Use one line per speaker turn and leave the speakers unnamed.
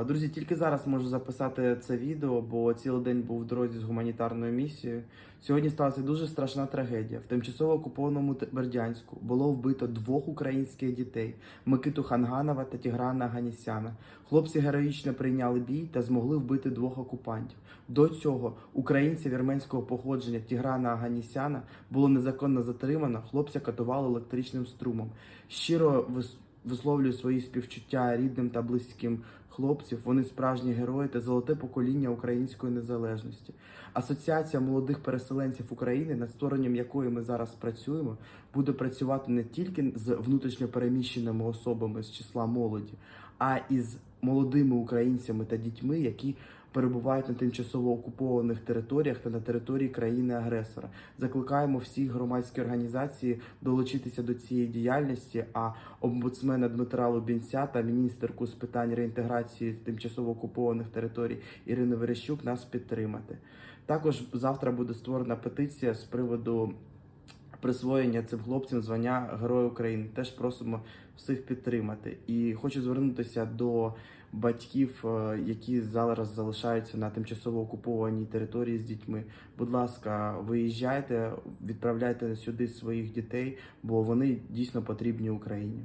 Е, Друзі, тільки зараз можу записати це відео, бо цілий день був в дорозі з гуманітарною місією. Сьогодні сталася дуже страшна трагедія. В тимчасово окупованому Бердянську було вбито двох українських дітей: Микиту Ханганова та Тіграна Ганісяна. Хлопці героїчно прийняли бій та змогли вбити двох окупантів. До цього українця вірменського походження Тіграна Аганісяна було незаконно затримано. Хлопця катували електричним струмом. Щиро висловлюю свої співчуття рідним та близьким хлопців. Вони справжні герої та золоте покоління української незалежності. Асоціація молодих переселенців України, над створенням якої ми зараз працюємо, буде працювати не тільки з внутрішньо переміщеними особами з числа молоді, а і молодими українцями та дітьми, які перебувають на тимчасово окупованих територіях та на території країни-агресора. Закликаємо всі громадські організації долучитися до цієї діяльності. А омбудсмена Дмитра Лубінця та міністерку з питань реінтеграції тимчасово окупованих територій Ірини Верещук нас підтримати. Також завтра буде створена петиція з приводу присвоєння цим хлопцям звання Героя України. Теж просимо всіх підтримати. І хочу звернутися до батьків, е, які зараз залишаються на тимчасово окупованій території з дітьми. Будь ласка, виїжджайте, відправляйте сюди своїх дітей, бо вони дійсно потрібні Україні.